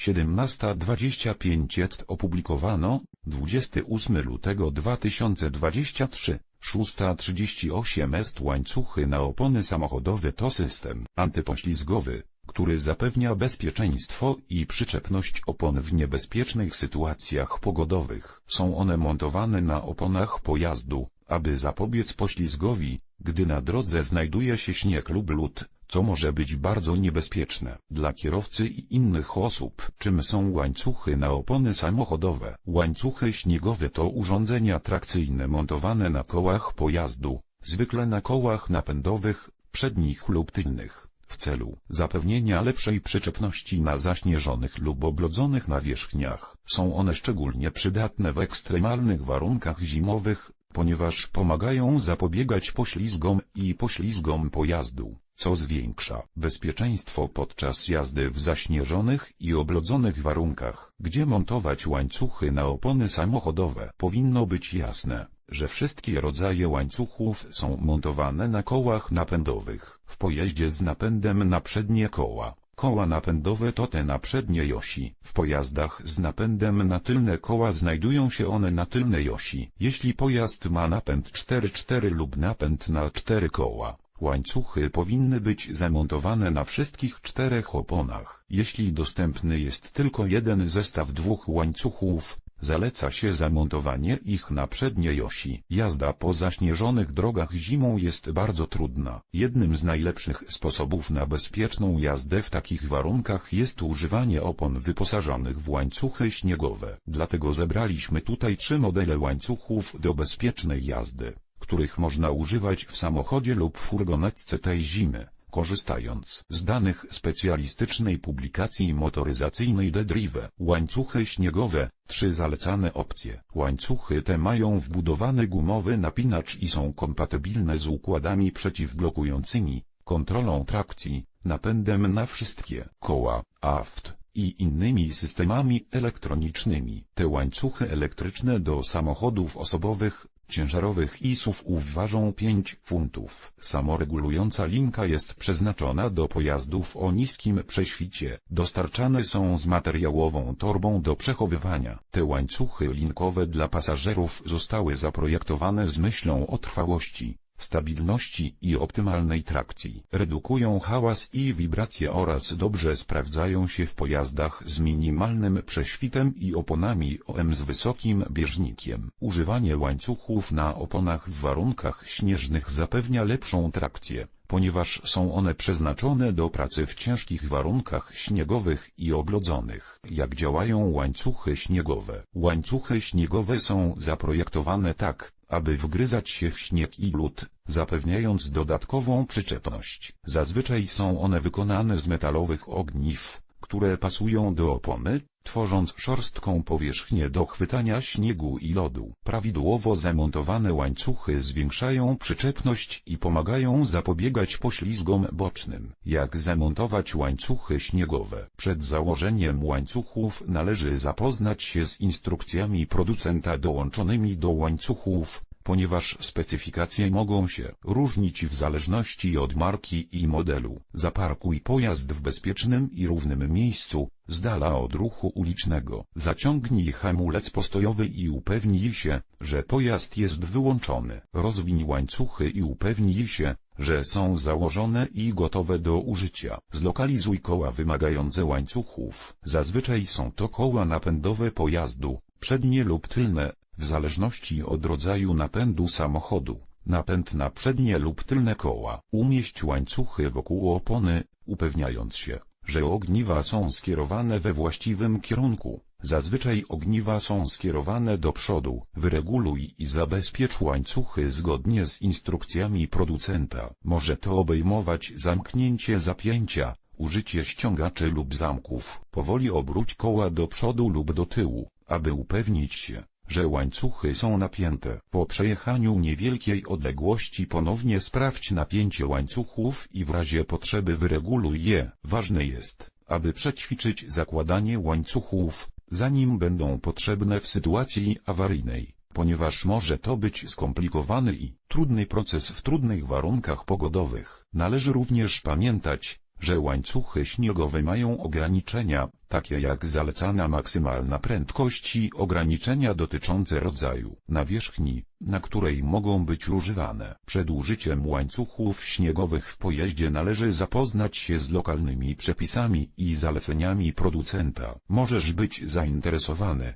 17.25 ET opublikowano 28 lutego 2023 6.38 est łańcuchy na opony samochodowe to system antypoślizgowy, który zapewnia bezpieczeństwo i przyczepność opon w niebezpiecznych sytuacjach pogodowych. Są one montowane na oponach pojazdu, aby zapobiec poślizgowi, gdy na drodze znajduje się śnieg lub lód, co może być bardzo niebezpieczne dla kierowcy i innych osób. Czym są łańcuchy na opony samochodowe? Łańcuchy śniegowe to urządzenia trakcyjne montowane na kołach pojazdu, zwykle na kołach napędowych, przednich lub tylnych w celu zapewnienia lepszej przyczepności na zaśnieżonych lub oblodzonych nawierzchniach. Są one szczególnie przydatne w ekstremalnych warunkach zimowych, ponieważ pomagają zapobiegać poślizgom i poślizgom pojazdu, co zwiększa bezpieczeństwo podczas jazdy w zaśnieżonych i oblodzonych warunkach. Gdzie montować łańcuchy na opony samochodowe? Powinno być jasne, że wszystkie rodzaje łańcuchów są montowane na kołach napędowych. W pojeździe z napędem na przednie koła. Koła napędowe to te na przedniej osi. W pojazdach z napędem na tylne koła znajdują się one na tylnej osi. Jeśli pojazd ma napęd 4-4 lub napęd na 4 koła, łańcuchy powinny być zamontowane na wszystkich czterech oponach. Jeśli dostępny jest tylko jeden zestaw dwóch łańcuchów, Zaleca się zamontowanie ich na przedniej osi. Jazda po zaśnieżonych drogach zimą jest bardzo trudna. Jednym z najlepszych sposobów na bezpieczną jazdę w takich warunkach jest używanie opon wyposażonych w łańcuchy śniegowe. Dlatego zebraliśmy tutaj trzy modele łańcuchów do bezpiecznej jazdy, których można używać w samochodzie lub furgonetce tej zimy korzystając z danych specjalistycznej publikacji motoryzacyjnej The Drive. Łańcuchy śniegowe, trzy zalecane opcje. Łańcuchy te mają wbudowany gumowy napinacz i są kompatybilne z układami przeciwblokującymi, kontrolą trakcji, napędem na wszystkie koła, aft i innymi systemami elektronicznymi. Te łańcuchy elektryczne do samochodów osobowych, ciężarowych i SUV ważą 5 funtów. Samoregulująca linka jest przeznaczona do pojazdów o niskim prześwicie. Dostarczane są z materiałową torbą do przechowywania. Te łańcuchy linkowe dla pasażerów zostały zaprojektowane z myślą o trwałości stabilności i optymalnej trakcji. Redukują hałas i wibracje oraz dobrze sprawdzają się w pojazdach z minimalnym prześwitem i oponami OM z wysokim bieżnikiem. Używanie łańcuchów na oponach w warunkach śnieżnych zapewnia lepszą trakcję ponieważ są one przeznaczone do pracy w ciężkich warunkach śniegowych i oblodzonych. Jak działają łańcuchy śniegowe? Łańcuchy śniegowe są zaprojektowane tak, aby wgryzać się w śnieg i lód, zapewniając dodatkową przyczepność. Zazwyczaj są one wykonane z metalowych ogniw, które pasują do opony, tworząc szorstką powierzchnię do chwytania śniegu i lodu. Prawidłowo zamontowane łańcuchy zwiększają przyczepność i pomagają zapobiegać poślizgom bocznym. Jak zamontować łańcuchy śniegowe? Przed założeniem łańcuchów należy zapoznać się z instrukcjami producenta dołączonymi do łańcuchów, ponieważ specyfikacje mogą się różnić w zależności od marki i modelu. Zaparkuj pojazd w bezpiecznym i równym miejscu, z dala od ruchu ulicznego. Zaciągnij hamulec postojowy i upewnij się, że pojazd jest wyłączony. Rozwiń łańcuchy i upewnij się, że są założone i gotowe do użycia. Zlokalizuj koła wymagające łańcuchów. Zazwyczaj są to koła napędowe pojazdu, przednie lub tylne, w zależności od rodzaju napędu samochodu. Napęd na przednie lub tylne koła. Umieść łańcuchy wokół opony, upewniając się, że ogniwa są skierowane we właściwym kierunku. Zazwyczaj ogniwa są skierowane do przodu. Wyreguluj i zabezpiecz łańcuchy zgodnie z instrukcjami producenta. Może to obejmować zamknięcie zapięcia, użycie ściągaczy lub zamków. Powoli obróć koła do przodu lub do tyłu, aby upewnić się, że łańcuchy są napięte. Po przejechaniu niewielkiej odległości ponownie sprawdź napięcie łańcuchów i w razie potrzeby wyreguluj je. Ważne jest, aby przećwiczyć zakładanie łańcuchów, zanim będą potrzebne w sytuacji awaryjnej, ponieważ może to być skomplikowany i trudny proces w trudnych warunkach pogodowych. Należy również pamiętać, że łańcuchy śniegowe mają ograniczenia, takie jak zalecana maksymalna prędkość i ograniczenia dotyczące rodzaju nawierzchni, na której mogą być używane. Przed użyciem łańcuchów śniegowych w pojeździe należy zapoznać się z lokalnymi przepisami i zaleceniami producenta. Możesz być zainteresowany,